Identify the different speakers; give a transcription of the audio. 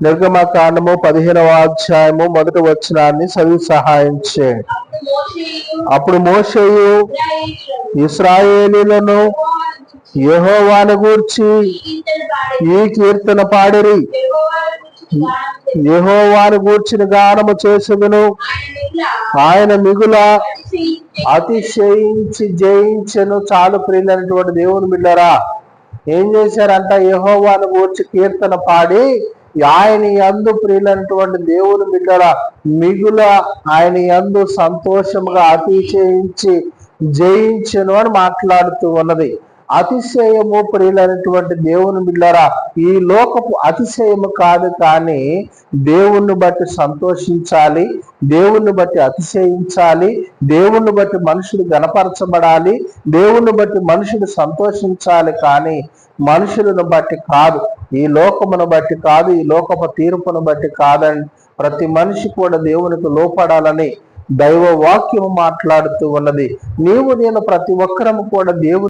Speaker 1: నిర్గమకాండము పదిహేనవ అధ్యాయము మొదటి వచనాన్ని చదివి సహాయం చేయండి
Speaker 2: అప్పుడు మోషయు
Speaker 1: ఇస్రాయేలీలను యహోవాను గూర్చి ఈ కీర్తన పాడిరి. యహోవాను గూర్చిన గానము చేసుదును ఆయన మిగుల అతిశయించి జయించను చాలు ప్రియులైనటువంటి దేవుని బిడ్డరా. ఏం చేశారంట? యహోవాను గూర్చి కీర్తన పాడి ఆయన యందు ప్రియులైనటువంటి దేవుని బిడ్డల మిగుల ఆయన యందు సంతోషముగా అతిశయించి జయించను అని మాట్లాడుతూ ఉన్నది. అతిశయము ప్రియులైనటువంటి దేవుని బిడ్డరా ఈ లోకపు అతిశయము కాదు కానీ దేవుణ్ణి బట్టి సంతోషించాలి దేవుణ్ణి బట్టి అతిశయించాలి దేవుణ్ణి బట్టి మనుషుడు గనపరచబడాలి దేవుణ్ణి బట్టి మనుషుడు సంతోషించాలి కానీ మనుషులను బట్టి కాదు. ఈ లోకమును బట్టి కాదు ఈ లోకపు తీర్పును బట్టి కాదని ప్రతి మనిషి కూడా దేవునికి లోపడాలని దైవ వాక్యము మాట్లాడుతూ ఉన్నది. నీవు నేను ప్రతి ఒక్కరము కూడా దేవుని